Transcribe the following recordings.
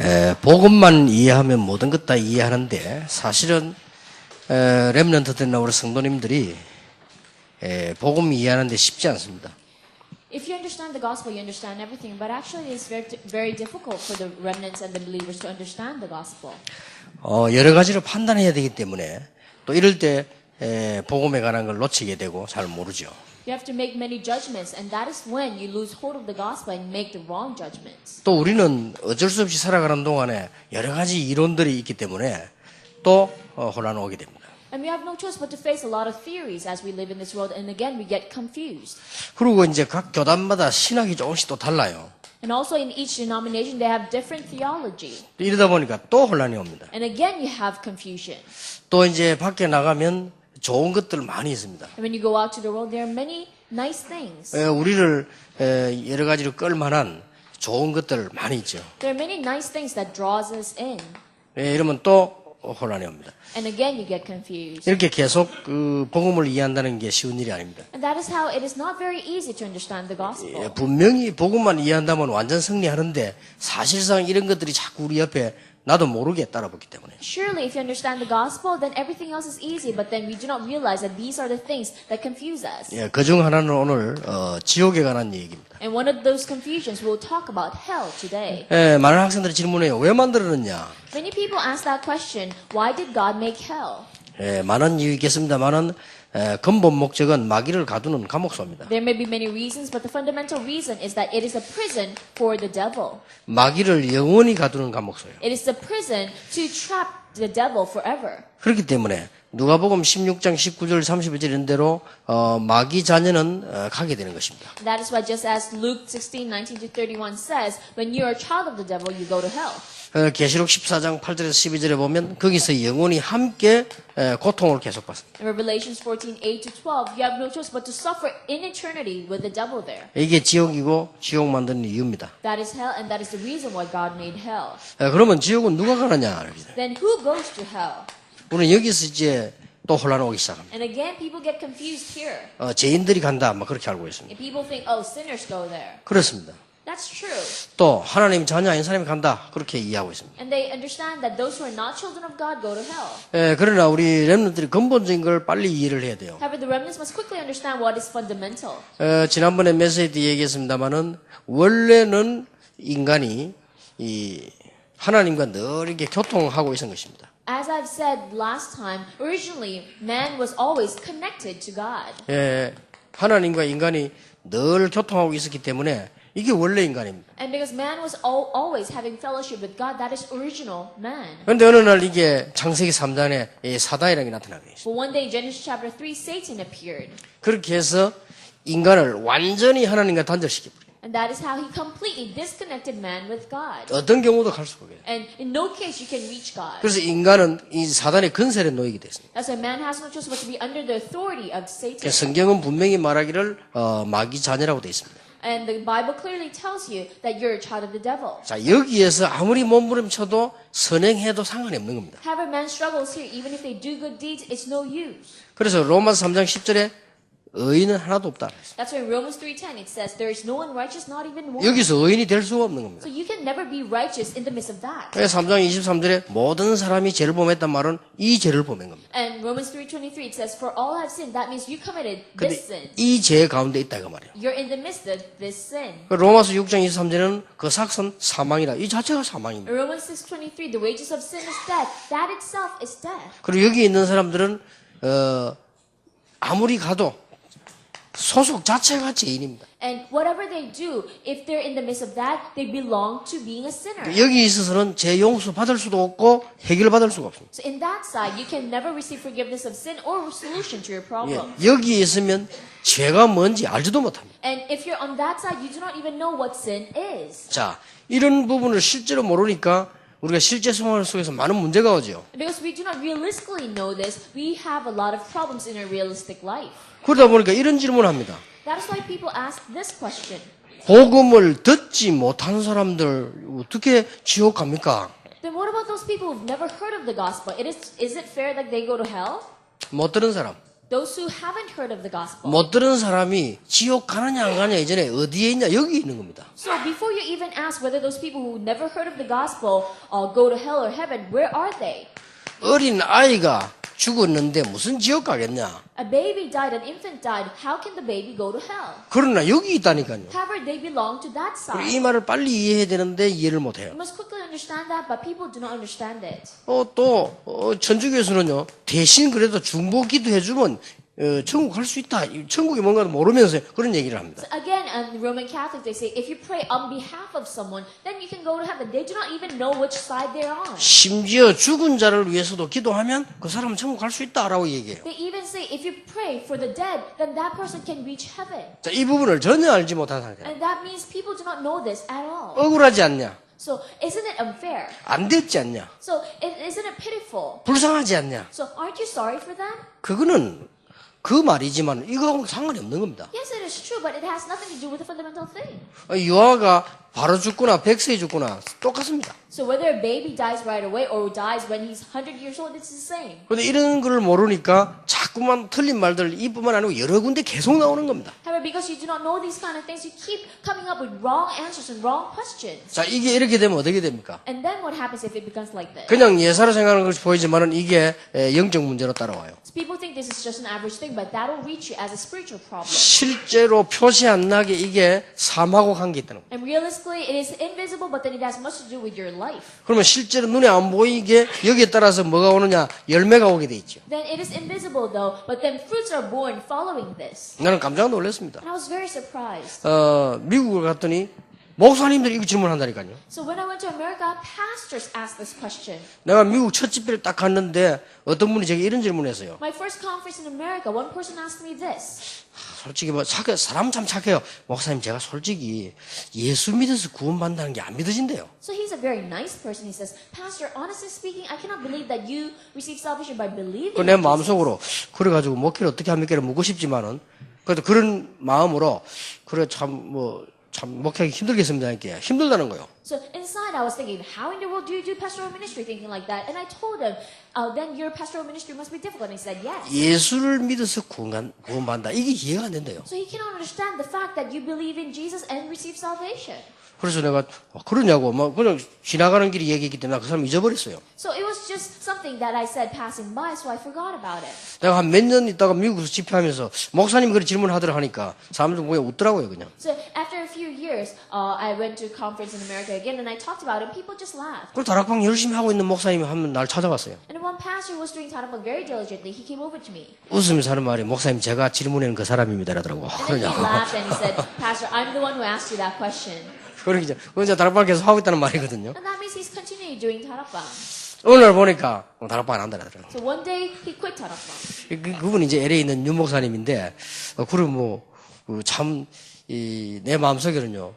에, 복음만 이해하면 모든 것 다 이해하는데 사실은 에, 렘넌트들이나 우리 성도님들이 에, 복음 이해하는데 쉽지 않습니다. Understand the gospel, you understand everything. But actually, it's very, very difficult for the remnants and the believers to understand the gospel. 어, 여러 가지로 판단해야 되기 때문에 또 이럴 때 에, 복음에 관한 걸 놓치게 되고 잘 모르죠. You have to make many judgments, and that is when you lose hold of the gospel and make the wrong judgments. 또 우리는 어쩔 수 없이 살아가는 동안에 여러 가지 이론들이 있기 때문에 또 어, 혼란 오게 됩니다. And we have no choice but to face a lot of theories as we live in this world, and again, we get confused. 그리고 이제 각 교단마다 신학이 조금씩 또 달라요. And also, in each denomination, they have different theology. 이러다 보니까 또 혼란이 옵니다. And again, you have confusion. 또 이제 밖에 나가면 좋은 것들 많이 있습니다. And when you go out to the world, there are many nice things. 에, 우리를 에, 여러 가지로 끌만한 좋은 것들 많이 있죠. There are many nice things that draws us in. 에, 이러면 또 혼란이 옵니다. And again, you get confused. 이렇게 계속 그 복음을 이해한다는 게 쉬운 일이 아닙니다. And that is how it is not very easy to understand the gospel. 예, 분명히 복음만 이해한다면 완전 승리하는데 사실상 이런 것들이 자꾸 우리 옆에 나도 모르게 따라붙기 때문에 Surely, if you understand the gospel, then everything else is easy. But then we do not realize that these are the things that confuse us. 예, 그중 하나는 오늘 어, 지옥에 관한 얘기입니다. And one of those confusions, we'll talk about hell today. 예, 많은 학생들이 질문해요. 왜 만들었느냐? Many people ask that question why did God make hell? 예, 많은 이유 있겠습니다만은 에, 근본 목적은 마귀를 가두는 감옥소입니다. There may be many reasons, but the fundamental reason is that it is a prison for the devil. 마귀를 영원히 가두는 감옥소예요. It is a prison to trap the devil forever. 그렇기 때문에 누가복음 16장 19절 31절 이런 대로 어, 마귀 자녀는 어, 가게 되는 것입니다. That is why, just as Luke 16, 19 to 31 says, when you are a child of the devil, you go to hell. 어, 계시록 14장 8절에서 12절에 보면 거기서 영원히 함께 에, 고통을 계속 받습니다. In Revelations 14, 8 to 12, you have no choice but to suffer in eternity with the devil there. 이게 지옥이고 지옥 만드는 이유입니다. That is hell, and that is the reason why God made hell. 에, 그러면 지옥은 누가 가느냐? Then who goes to hell? 우리는 여기서 이제 또 혼란 오기 시작합니다. And again, people get confused here. 어, 죄인들이 간다, 막 그렇게 알고 있습니다. And people think, oh, sinners go there. 그렇습니다. That's true. 또 하나님 자녀 아닌 사람이 간다, 그렇게 이해하고 있습니다. And they understand that those who are not children of God go to hell. 에, 그러나 우리 렘넌들이 근본적인 걸 빨리 이해를 해야 돼요. However, the remnants must quickly understand what is fundamental. 어, 지난번에 메시지 때 얘기했습니다만은 원래는 인간이 이 하나님과 늘 이렇게 교통하고 있는 것입니다. As I've said last time, originally man was always connected to God. 예, 하나님과 인간이 늘 교통하고 있었기 때문에 이게 원래 인간입니다. And because man was al- always having fellowship with God, that is original man. 그런데 어느 날 이게 창세기 3장에 이 사단이라는 게 나타나게 있어요. But one day, Genesis chapter 3, Satan appeared. 그렇게 해서 인간을 완전히 하나님과 단절시켜 버려요. And that is how he completely disconnected man with God. 어떤 경우도 갈 수가 없어요. And in no case you can reach God. 그래서 인간은 이 사단의 근세에 놓이게 됐습니다. That's why man has no choice but to be under the authority of Satan. 성경은 분명히 말하기를 어, 마귀 자녀라고 되어 있습니다. And the Bible clearly tells you that you're a child of the devil. 자, 여기에서 아무리 몸부림쳐도 선행해도 상관이 없는 겁니다. However, man struggles here. Even if they do good deeds, it's no use. 그래서 로마서 3장 10절에 의인은 하나도 없다. 그랬어요. That's why in Romans 3.10 it says, there is no one righteous, not even one. 여기서 의인이 될 수가 없는 겁니다. So you can never be righteous in the midst of that. 그래서 3장 23절에 모든 사람이 죄를 범했단 말은 이 죄를 범한 겁니다. And Romans 3.23 it says, for all have sinned. That means you committed 근데 this sin. 이죄 가운데 있다 그 말이에요. You're in the midst of this sin. 그 로마서 6장 23절에는 그 삭선 사망이라. 이 자체가 사망입니다. In Romans 6.23 the wages of sin is death. That itself is death. 그리고 여기 있는 사람들은 어, 아무리 가도 소속 자체가 죄인입니다. And whatever they do, if they're in the midst of that, they belong to being a sinner. 여기 있어서는 죄 용서 받을 수도 없고 해결 받을 수가 없습니다. So in that side, you can never receive forgiveness of sin or solution to your 예, problem. 여기 있으면 죄가 뭔지 알지도 못합니다. And if you're on that side, you do not even know what sin is. 자, 이런 부분을 실제로 모르니까 우리가 실제 생활 속에서 많은 문제가 오죠. Because we do not realistically know this, we have a lot of problems in our realistic life. 그러다 보니까 이런 질문을 합니다. That is why people ask this question. 복음을 듣지 못한 사람들 어떻게 지옥 갑니까? Then what about those people who've never heard of the gospel? It is, is it fair that they go to hell? 못 들은 사람. Those who haven't heard of the gospel. 못 들은 사람이 지옥 가느냐 안 가느냐 이전에 어디에 있냐 여기 있는 겁니다. So before you even ask whether those people who never heard of the gospel uh, go to hell or heaven, where are they? 어린 아이가 죽었는데 무슨 지옥 가겠냐? A baby died, an infant died. How can the baby go to hell? 그러나 여기 있다니까요. However, they belong to that side. 이 말을 빨리 이해해야 되는데 이해를 못 해요. You must quickly understand that, but people do not understand it. 어, 또 어, 천주교에서는요 대신 그래도 중보 기도 해 주면 어, 천국 갈 수 있다. 이 천국이 뭔가 모르면서 그런 얘기를 합니다. Again, and the Roman Catholics, they say if you pray on behalf of someone, then you can go to heaven. They do not even know which side they're on. 심지어 죽은 자를 위해서도 기도하면 그 사람은 천국 갈 수 있다라고 얘기해요. They even say if you pray for the dead, then that person can reach heaven. 자, 이 부분을 전혀 알지 못한 상태. And that means people do not know this at all. 억울하지 않냐? So isn't it unfair? 안 됐지 않냐? So isn't it pitiful? 불쌍하지 않냐? So aren't you sorry for them? 그거는 그 말이지만 이거하고 상관이 없는 겁니다. Yes, it is true, but it has nothing to do with the fundamental thing. 어, 유아가 바로 죽거나 백세 죽거나 똑같습니다. So whether a baby dies right away or dies when he's 100 years old, it's the same. 근데 이런 걸 모르니까 자꾸만 틀린 말들 이뿐만 아니고 여러 군데 계속 나오는 겁니다. However, because you do not know these kind of things, you keep coming up with wrong answers and wrong questions. 자, 이게 이렇게 되면 어떻게 됩니까? And then what happens if it becomes like this? 그냥 예사로 생각하는 것이 보이지만은 이게 에, 영적 문제로 따라와요. People think this is just an average thing, but that'll reach you as a spiritual problem. 실제로 표시 안 나게 이게 삶하고 관계 있다는 거예요. And realistically, it is invisible, but then it has much to do with your life. 그러면 실제로 눈에 안 보이게 여기에 따라서 뭐가 오느냐 열매가 오게 돼 있죠. Then it is invisible though, but then fruits are born following this. 나는 깜짝 놀랐습니다. And I was very surprised. 어, 미국을 갔더니 목사님들이 이거 질문한다니까요. So when I went to America, pastors asked this question. 내가 미국 첫 집회를 딱 갔는데 어떤 분이 제게 이런 질문했어요. My first conference in America, one person asked me this. 솔직히 뭐 착해, 사람 참 착해요. 목사님 제가 솔직히 예수 믿어서 구원받는다는 게 안 믿어진대요. So he's a very nice person. He says, Pastor, honestly speaking, I cannot believe that you receive salvation by believing. 그내 in Jesus." 마음속으로 그래가지고 목회를 어떻게 합니까를 묻고 싶지만은 그래도 그런 마음으로 그래 참뭐 참 목회하기 힘들겠습니다. 이렇게 힘들다는 거예요. So inside, I was thinking, how in the world do you do pastoral ministry? Thinking like that, and I told him, uh, then your pastoral ministry must be difficult. And he said, yes. 예수를 믿어서 구원, 구원받는다. 이게 이해가 안 된대요. So he cannot understand the fact that you believe in Jesus and receive salvation. 그래서 내가 어, 그러냐고 막 그냥 지나가는 길에 얘기했기 때문에 그 사람 잊어버렸어요. So it was just something that I said passing by, so I forgot about it. 내가 한 몇 년 있다가 미국에서 집회하면서 목사님 그런 질문하더라 하니까 사람들 그냥 웃더라고요 그냥. So after a few years, uh, I went to a conference in America again, and I talked about it. People just laughed. 그 다락방 열심히 하고 있는 목사님이 한 번 날 찾아왔어요. And one pastor was doing Tarabang very diligently. He came over to me. 웃으면서 하는 말이 목사님 제가 질문하는 그 사람입니다 이러더라고. And then he 그러냐고. laughed and he said, Pastor, I'm the one who asked you that question. 그러니까 이제 그 이제 다락방 계속 하고 있다는 말이거든요. And that means he's continuing doing Tarabang. 오늘 보니까 다락방 안 한다 그러더라고. So one day he quit Tarabang. 그, 그분이 이제 LA에 있는 윤 목사님인데 어, 그럼 뭐참이내 마음속에는요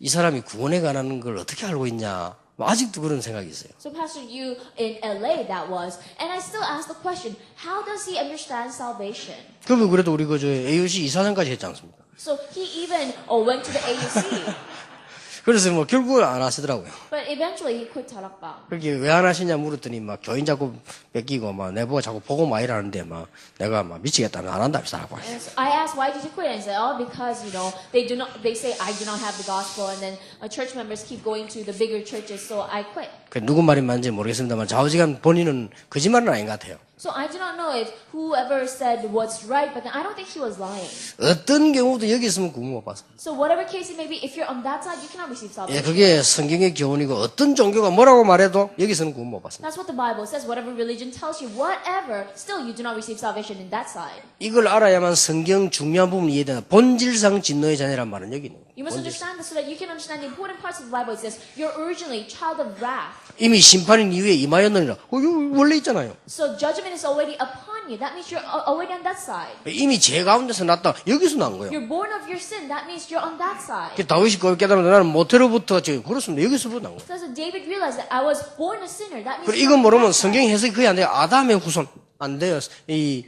이 사람이 구원에 관한 걸 어떻게 알고 있냐 뭐 아직도 그런 생각이 있어요. So Pastor Yu in LA that was, and I still ask the question, how does he understand salvation? 그분 그래도 우리 그저 AUC 이사장까지 했지 않습니까? So he even uh, went to the AUC, 그래서 뭐 결국은 안 하시더라고요. but eventually he quit Tarabang. 그렇게 왜 안 하시냐 물었더니 막 교인 자꾸 뺏기고 막 내보고 자꾸 보고 막 이러는데 막 내가 막 미치겠다면 안 한다. And so I asked, why did you quit? And he said, oh, because, you know, they do not, they say I do not have the gospel, and then uh, church members keep going to the bigger churches, so I quit. 그 누구 말이 맞는지 모르겠습니다만 좌우지간 본인은 거짓말은 아닌 것 같아요. So I do not know if whoever said what's right, but I don't think he was lying. 어떤 경우도 여기 있으면 구원 못 받습니다. So whatever case it may be, if you're on that side, you cannot receive 예, salvation. 그게 성경의 교훈이고 어떤 종교가 뭐라고 말해도 여기서는 구원 못 받습니다. That's what the Bible says. Whatever religion tells you, whatever, still you do not receive salvation in that side. 이걸 알아야만 성경 중요한 부분이 이해되는 본질상 진노의 자녀란 말은 여기 있는 거예요. You must understand this so that you can understand the important parts of the Bible. It says, you're originally child of wrath. 이미 심판인 이후에 임하였느니라. 어, 이거 원래 있잖아요. So judgment is already upon you. That means you're already on that side. 이미 죄 가운데서 났다. 여기서 난 거예요. You're born of your sin. That means you're on that side. 그 다윗이 그걸 깨달으면 나는 모태로부터 저 그렇습니다. 여기서부터 난 거예요. So David realized that I was born a sinner. That means 그리고 on 모르면. 성경 해석이 거의 안 돼요. 아담의 후손 안 돼요. 이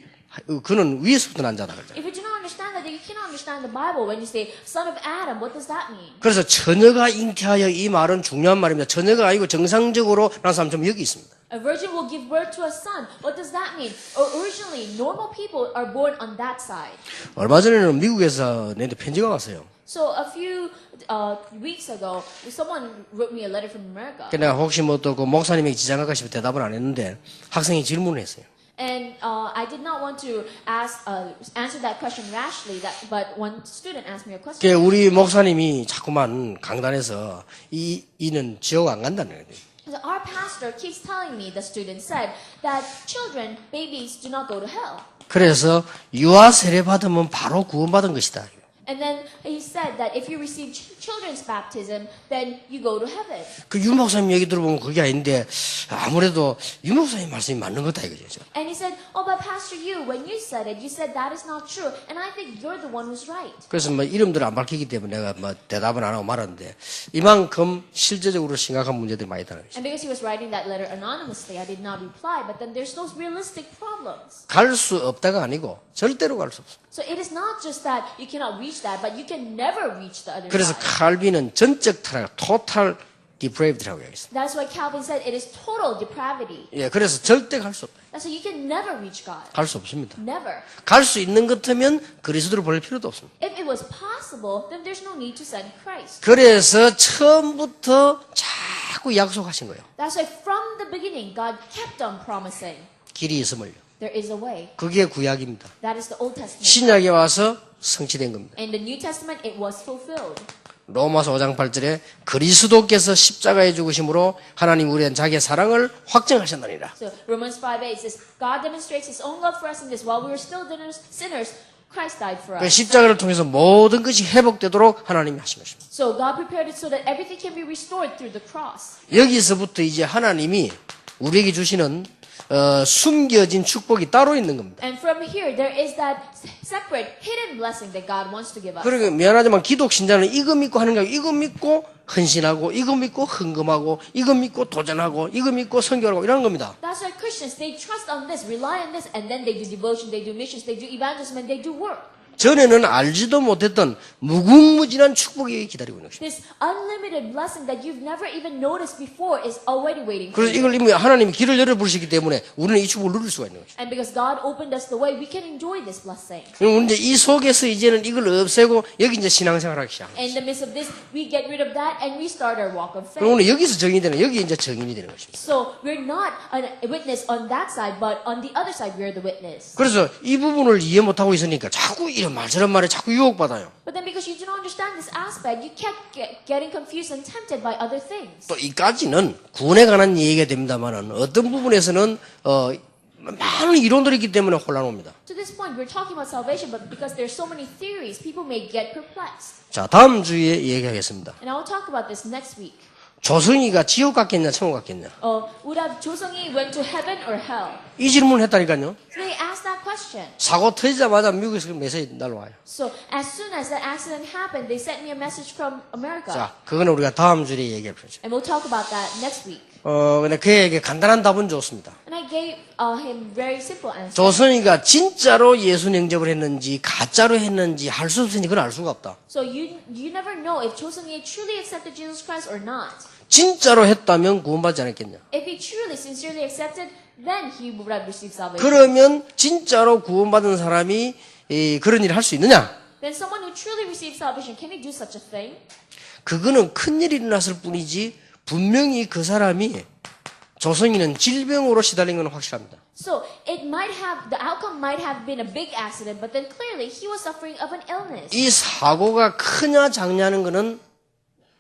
그는 위에서부터 난 자다 그러죠. If you do not understand that you cannot understand the Bible when you say son of Adam. What does that mean? 그래서 처녀가 잉태하여 이 말은 중요한 말입니다. 처녀가 아니고 정상적으로 난 사람 좀 여기 있습니다. A virgin will give birth to a son. What does that mean? Originally, normal people are born on that side. 얼마 전에는 미국에서 내한테 편지가 왔어요. So a few uh, weeks ago, someone wrote me a letter from America. 내가 혹시 뭐또그 목사님에게 지장할까 싶어 대답을 안 했는데 학생이 질문을 했어요. And uh, I did not want to ask, uh, answer that question rashly, that, but one student asked me a question. 그 우리 목사님이 자꾸만 강단에서 이 이는 지옥 안 간다는 거예요. So our pastor keeps telling me, the student said, that children, babies, do not go to hell. 그래서 유아 세례 받으면 바로 구원받은 것이다. And then he said that if you receive ch- children's baptism, then you go to heaven. 그 유 목사님 얘기 들어보면 그게 아닌데 아무래도 유 목사님 말씀이 맞는 거다 이거죠. And he said, Oh, but Pastor, you, when you said it, you said that is not true. And I think you're the one who's right. 그래서 뭐 이름들을 안 밝히기 때문에 내가 뭐 대답은 안 하고 말았는데 이만큼 실제적으로 심각한 문제들이 많이 있다는 거죠. And because he was writing that letter anonymously, I did not reply. But then there's those realistic problems. 갈 수 없다가 아니고 절대로 갈 수 없어. So it is not just that you cannot reach that, but you can never reach the other 그래서 side. 칼빈은 전적 타락, 토탈 depraved라고 얘기했어요. That's why Calvin said it is total depravity. 예, 그래서 절대 갈 수 없다. That's why you can never reach God. 갈 수 없습니다. Never. 갈 수 있는 것 같으면 그리스도를 보낼 필요도 없습니다. If it was possible, then there's no need to send Christ. 그래서 처음부터 자꾸 약속하신 거예요. That's why from the beginning, God kept on promising 길이 있음을요. there is a way. 그게 구약입니다. That is the Old Testament. 신약에 와서 성취된 겁니다. In the New Testament, it was fulfilled. 로마서 5장 8절에 그리스도께서 십자가에 죽으심으로 하나님 우리한 자기의 사랑을 확증하셨느니라. So Romans 5 8 says, God demonstrates his own love for us in this. While we were still sinners, sinners Christ died for 그 us. 십자가를 통해서 모든 것이 회복되도록 하나님이 하신 것입니다. So God prepared it so that everything can be restored through the cross. 여기서부터 이제 하나님이 우리에게 주시는 어, 숨겨진 축복이 따로 있는 겁니다. And from here, there is that separate, hidden blessing that God wants to give us. 그러니까 미안하지만 기독 신자는 이거 믿고 하는 거 이거 믿고 헌신하고 이거 믿고 헌금하고 이거 믿고 도전하고 이거 믿고 선교하고 이런 겁니다. That's why Christians, they trust on this, rely on this, and then they do devotion, they do missions, they do evangelism, and they do work. 전에는 알지도 못했던 무궁무진한 축복이 기다리고 있는 것입니다. 그래서. 이걸 이미 하나님이 길을 열어버리시기 때문에 우리는 이 축복을 누릴 수가 있는 blessing. 그럼 이제 이 속에서 이제는 이걸 없애고 여기 이제 신앙생활 하기 시작. In the midst of this, we get rid of that and we start our walk of 그럼. 오늘 여기서 정인이 되는 여기 이제 정인이 되는 것입니다. So we're not a witness on that side, but on the other side, we're the witness. 그래서 이 부분을 이해 못하고 있으니까 자꾸 이런 말 저런 말에 자꾸 유혹받아요. But then because you do not understand this aspect, you kept get, getting confused and tempted by other things. 또 이까지는 구원에 관한 얘기가 됩니다만은 어떤 부분에서는 어, 많은 이론들이 있기 때문에 혼란 옵니다. To this point, we're talking about salvation, but because there's so many theories, people may get perplexed. 자, 다음 주에 얘기하겠습니다. And I will talk about this next week. 조승이가 지옥 갔겠냐, 천국 갔겠냐? Uh, would have Josung went to heaven or hell? 이 질문을 했다니까요. They asked that question. 사고 터지자마자 미국에서 메시지 날라와요. So as soon as that accident happened, they sent me a message from America. 자, 그거는 우리가 다음 주에 얘기할 거죠. And we'll talk about that next week. 어, 근데 그에게 간단한 답은 줬습니다. And I gave uh, him very simple answer. 조선이가 진짜로 예수 영접을 했는지 가짜로 했는지 할수 없으니 그건 알 수가 없다. So you you never know if Josung truly accepted Jesus Christ or not. 진짜로 했다면 구원받지 않았겠냐? If he truly, sincerely accepted, then he would have received salvation. 그러면 진짜로 구원받은 사람이 이, 그런 일을 할 수 있느냐? Then someone who truly received salvation, can he do such a thing? 그거는 큰 일이 일어났을 뿐이지 분명히 그 사람이 조성이는 질병으로 시달린 건 확실합니다. So it might have the outcome might have been a big accident, but then clearly he was suffering of an illness. 이 사고가 크냐 작냐는 거는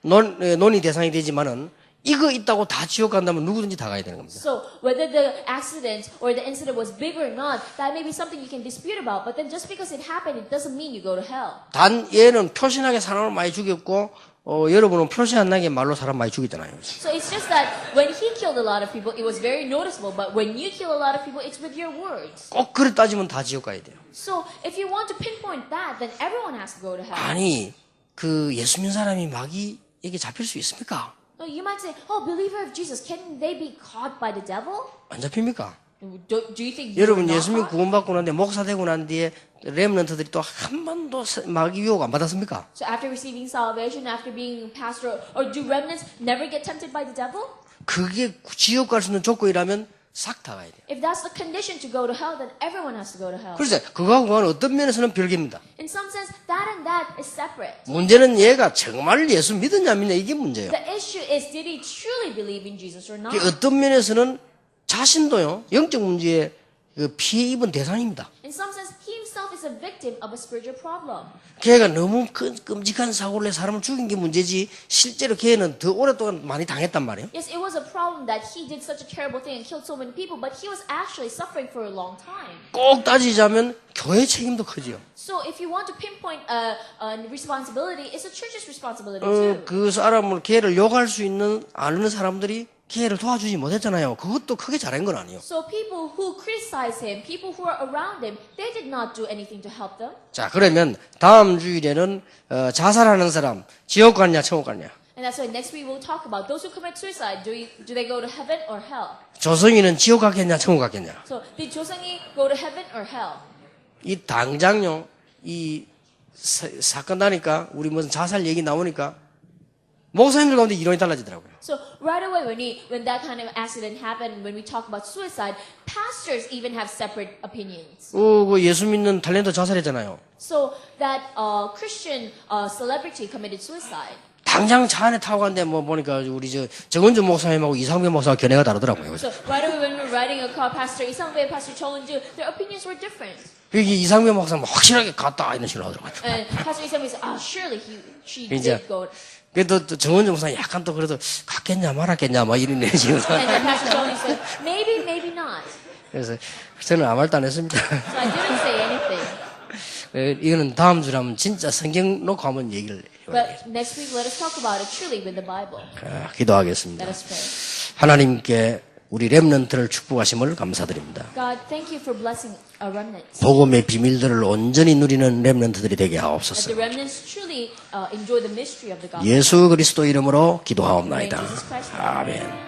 논, 에, 논의 대상이 되지만은 이거 있다고 다 지옥 간다면 누구든지 다 가야 되는 겁니다. So whether the accident or the incident was big or not, that may be something you can dispute about. But then just because it happened, it doesn't mean you go to hell. 단 얘는 표신하게 사람을 많이 죽였고 어, 여러분은 표시 안 나게 말로 사람 많이 죽이잖아요. So it's just that when he killed a lot of people, it was very noticeable. But when you kill a lot of people, it's with your words. 꼭 그래 따지면 다 지옥 가야 돼요. So if you want to pinpoint that, then everyone has to go to hell. 아니 그 예수 믿는 사람이 마귀 에게 잡힐 수 있습니까? So you might say, oh, believer of Jesus, can they be caught by the devil? 안 잡힙니까? Do, do you think 여러분 예수님? 구원받고 난 뒤에 목사 되고 난 뒤에 렘넌트들이 또 한 번도 마귀 유혹 안 받았습니까? So after receiving salvation, after being pastor, or do remnants never get tempted by the devil? 그게 지옥 갈 수 있는 조건이라면 싹 다 가야 돼요. If that's the condition to go to hell, then everyone has to go to hell. 그래서 그거하고 그거는 어떤 면에서는 별개입니다. That and that is separate. 문제는 얘가 정말 예수 믿었냐 안 믿냐 이게 문제예요. The issue is, did he truly believe in Jesus or not? 어떤 면에서는 자신도요 영적 문제에 그 피해 입은 대상입니다. In some sense, he himself is a victim of a spiritual problem. 걔가 너무 큰, 끔찍한 사고를 내 사람을 죽인 게 문제지 실제로 걔는 더 오랫동안 많이 당했단 말이에요. Yes, it was a problem that he did such a terrible thing and killed so many people, but he was actually suffering for a long time. 꼭 따지자면 교회 책임도 크지요. So if you want to pinpoint a, a responsibility, it's the church's responsibility 어, too. 그 사람을 걔를 욕할 수 있는 아는 사람들이 걔를 도와주지 못했잖아요. 그것도 크게 잘한 건 아니에요. So people who criticize him, people who are around him, they did not do anything to help them. 자 그러면 다음 주일에는 어, 자살하는 사람 지옥 갔냐 천국 갔냐. And that's why next week we'll talk about those who commit suicide. Do, you, do they go to heaven or hell? 조성이는 지옥 갔겠냐 천국 갔겠냐. So did 조상이 go to heaven or hell? 이 당장요 이 사, 사건 나니까 우리 무슨 자살 얘기 나오니까 목사님들 가운데 이론이 달라지더라고요. So right away when we, when that kind of accident happened, when we talk about suicide, pastors even have separate opinions. 어, 그 예수 믿는 탤런트 자살했잖아요. So that uh, Christian uh, celebrity committed suicide. 당장 차 안에 타고 갔는데 뭐 보니까 우리 저 정은주 목사님하고 이상배 목사가 견해가 다르더라고요. So right away when we were riding a car, Pastor and Pastor Chonju, their opinions were different. 여기 이상배 목사는 확실하게 갔다 이런 식으로 하더라고요. And Pastor Isangbe said, ah, surely he, she did go. 그래도 또 정은주 목사는 약간 또 그래도 갔겠냐 말았겠냐 막 이런 said, maybe, maybe not. 그래서 저는 아무 말도 안 했습니다. So I didn't say anything. 어, 이거는 다음 주에 하면 진짜 성경 놓고 한번 얘기를 해봐야 But next week, let us talk about it truly with the Bible. 아, 기도하겠습니다. Let us pray. 하나님께 우리 렘넌트를 축복하심을 감사드립니다. God, thank you for blessing our remnants. 복음의 비밀들을 온전히 누리는 렘넌트들이 되게 하옵소서. the remnants truly uh, enjoy the mystery of the gospel. 예수 그리스도 이름으로 기도하옵나이다. 아멘.